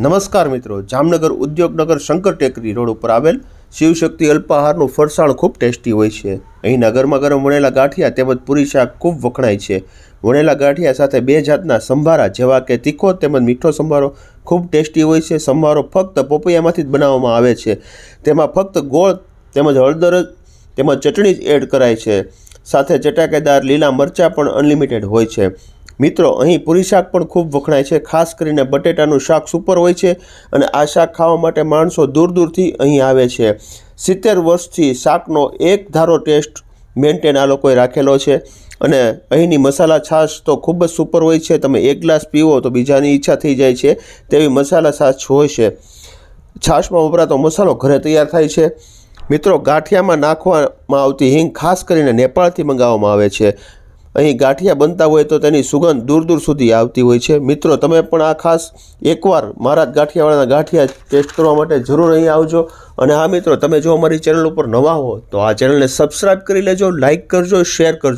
નમસ્કાર મિત્રો, જામનગર ઉદ્યોગનગર શંકર ટેકરી રોડ ઉપર આવેલ શિવશક્તિ અલ્પાહારનું ફરસાણ ખૂબ ટેસ્ટી હોય છે. અહીંના ગરમા ગરમ વણેલા ગાંઠિયા તેમજ પૂરી શાક ખૂબ વખણાય છે. વણેલા ગાંઠિયા સાથે બે જાતના સંભારા જેવા કે તીખો તેમજ મીઠો સંભારો ખૂબ ટેસ્ટી હોય છે. સંભારો ફક્ત પપૈયામાંથી જ બનાવવામાં આવે છે. તેમાં ફક્ત ગોળ તેમજ હળદર તેમજ ચટણી જ એડ કરાય છે. સાથે ચટાકેદાર લીલા મરચાં પણ અનલિમિટેડ હોય છે. મિત્રો, અહીં પૂરી શાક પણ ખૂબ વખણાય છે. ખાસ કરીને બટેટાનું શાક સુપર હોય છે અને આ શાક ખાવા માટે માણસો દૂર દૂરથી અહીં આવે છે. સિત્તેર વર્ષથી શાકનો એક ધારો ટેસ્ટ મેન્ટેન આ લોકોએ રાખેલો છે અને અહીંની મસાલા છાશ તો ખૂબ જ સુપર હોય છે. તમે એક ગ્લાસ પીવો તો બીજાની ઈચ્છા થઈ જાય છે તેવી મસાલા છાશ હોય છે. છાશમાં વપરાતો મસાલો ઘરે તૈયાર થાય છે. મિત્રો, ગાંઠિયામાં નાખવામાં આવતી હિંગ ખાસ કરીને નેપાળથી મંગાવવામાં આવે છે. અહીં ગાંઠિયા બનતા હોય તો તેની સુગંધ દૂર દૂર સુધી આવતી હોય છે. મિત્રો, તમે પણ આ ખાસ એકવાર મારા ગાંઠિયાવાળાના ગાંઠિયા ટેસ્ટ કરવા માટે જરૂર અહીં આવજો. અને હા મિત્રો, તમે જો અમારી ચેનલ ઉપર નવા હો તો આ ચેનલને સબસ્ક્રાઈબ કરી લેજો, લાઇક કરજો, શેર કરજો.